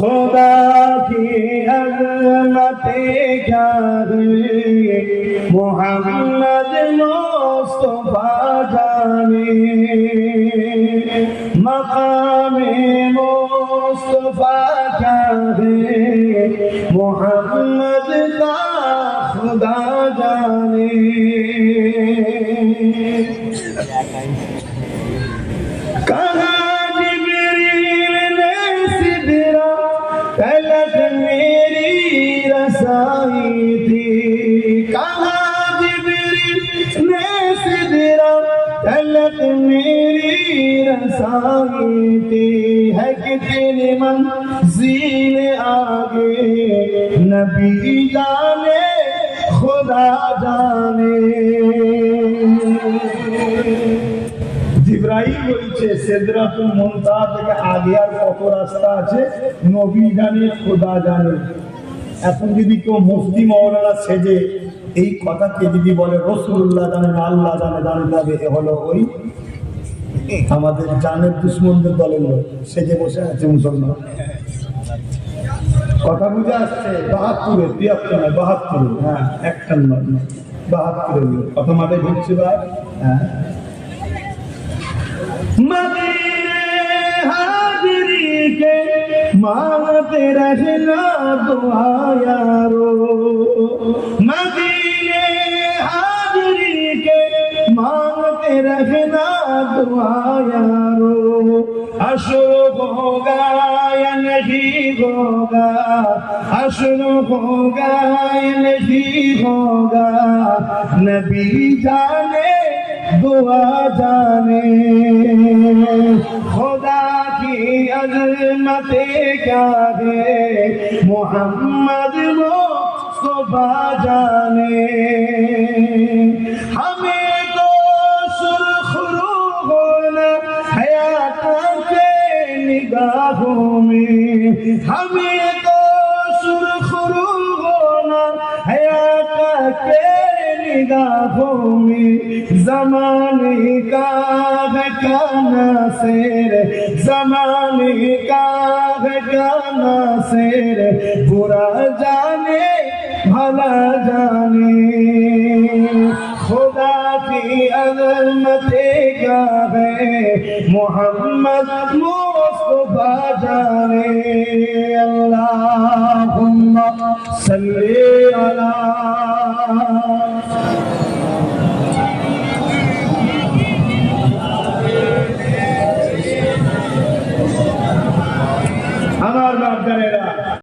خدا کی عظمت جاری محمد مصطفى جاری مقام مصطفى جاری محمد کا خدا جاری رسائی تھی۔ کہاں جبری نے سدرا غلط میری رسائی تھی؟ ہے کہ تیرے منزل آگے؟ نبی جانے، خدا جانے۔ ইব্রাহিম বলছে সেদরাতুল মুনতাহা থেকে আগে আর কত রাস্তা আছে নবী জানে খোদা জানে এখন যদি কেউ মুফতি মৌলানা সেজে এই কথাকে যদি বলে, রসুল্লাহ জানেন আল্লাহ জানে জানতে হবে এ হলো ওই আমাদের জানের দুশ্মনদের দলের লোক, সেজে বসে আছে মুসলমান। কথা বুঝে আসছে, বাহাত্তরে, তিয়াত্তর নয়, বাহাত্তরে হ্যাঁ একটা নয় লোক কথা মাথায় ঢুকছে ভাই হ্যাঁ। मांगते रहना दुआ यारो मदीने हाजरी के मांगते रहना दुआ यारो अशुभ होगा या नहीं होगा अशुभ होगा या नहीं होगा नबी जाने दुआ जाने खुदा की अजमत क्या है मोहम्मद मुस्तफा जाने हमें तो सुरखरू होना हयात के निगाहों में हमें तो सुरखरू نگاہوں میں زمانے کا گانا سیر، زمانے کا گانا سیر۔ برا جانے، بھلا جانے۔ خدا کی عظمت کا ہے؟ محمد مصطفیٰ جانے۔ اللہم صلی Oh,